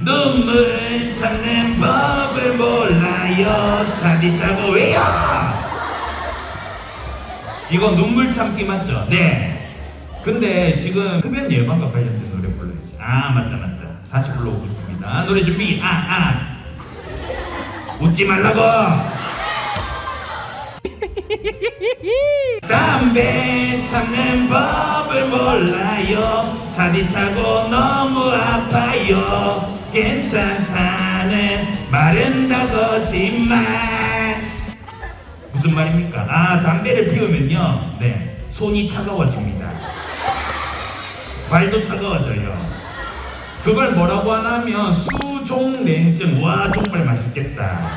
눈물 참는 법을 몰라요 차디차고 왜요? 이거 눈물 참기 맞죠? 네. 근데 지금 흡연 예방과 관련된 노래 불러야지. 아 맞다 맞다. 다시 불러오고 있습니다. 노래 준비. 아 아. 웃지 말라고. 담배 참는 법을 몰라요. 차디차고 너무 아파요. 괜찮다는 말은 다 거짓말 무슨 말입니까? 아 담배를 피우면요. 네 손이 차가워집니다. 발도 차가워져요. 그걸 뭐라고 하냐면 수종냉증. 와 정말 맛있겠다.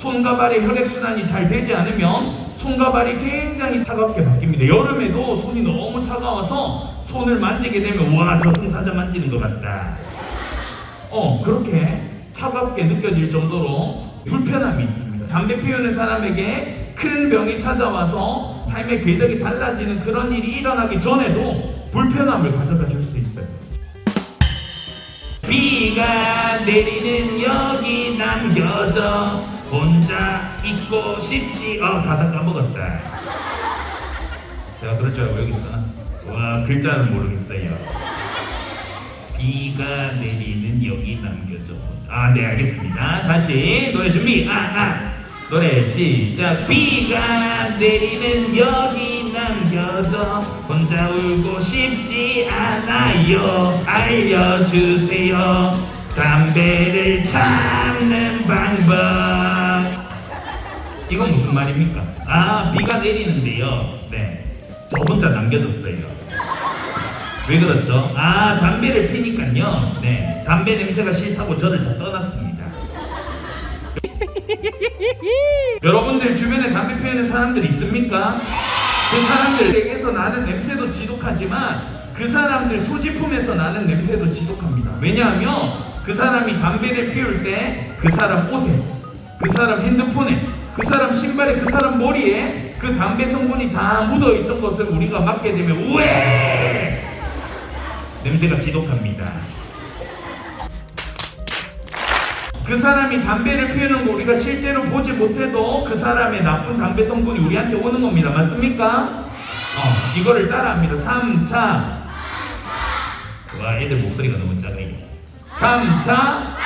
손과 발의 혈액순환이 잘 되지 않으면 손과 발이 굉장히 차갑게 바뀝니다. 여름에도 손이 너무 차가워서 손을 만지게 되면 와 저 승사자 만지는 것 같다. 어 그렇게 차갑게 느껴질 정도로 불편함이 있습니다. 담배 피우는 사람에게 큰 병이 찾아와서 삶의 궤적이 달라지는 그런 일이 일어나기 전에도 불편함을 가져다 줄 수 있어요. 비가 내리는 여기 남겨져 혼자 있고 싶지. 어 가사 까먹었다. 제가 그럴 줄 알고 여기 써놨어 와 글자는 모르겠어요. 비가 내리는 여기 남겨져. 아네 알겠습니다. 다시 노래 준비. 아 아. 노래 시작. 비가 내리는 여기 남겨져. 혼자 울고 싶지 않아요. 알려주세요. 담배를 참 이건 무슨 말입니까? 아 비가 내리는데요 네 저 혼자 남겨졌어요 왜 그렇죠? 아 담배를 피니까요 네 담배 냄새가 싫다고 저를 다 떠났습니다 여러분들 주변에 담배 피우는 사람들 있습니까? 그 사람들에게서 나는 냄새도 지독하지만 그 사람들 소지품에서 나는 냄새도 지독합니다. 왜냐하면 그 사람이 담배를 피울 때 그 사람 옷에, 그 사람 핸드폰에, 그 사람 신발에, 그 사람 머리에 그 담배 성분이 다 묻어 있던 것을 우리가 맡게 되면 우에 냄새가 지독합니다. 그 사람이 담배를 피우는 거 우리가 실제로 보지 못해도 그 사람의 나쁜 담배 성분이 우리한테 오는 겁니다. 맞습니까? 어, 이거를 따라합니다. 3차. 와, 애들 목소리가 너무 작아요. 3차.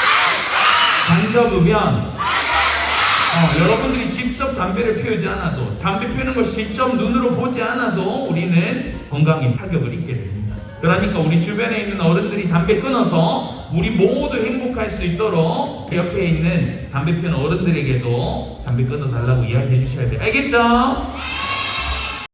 간접흡연. 어, 여러분들이 직접 담배를 피우지 않아도, 담배 피우는 걸 직접 눈으로 보지 않아도 우리는 건강에 타격을 입게 됩니다. 그러니까 우리 주변에 있는 어른들이 담배 끊어서 우리 모두 행복할 수 있도록 옆에 있는 담배 피우는 어른들에게도 담배 끊어달라고 이야기해 주셔야 돼요. 알겠죠?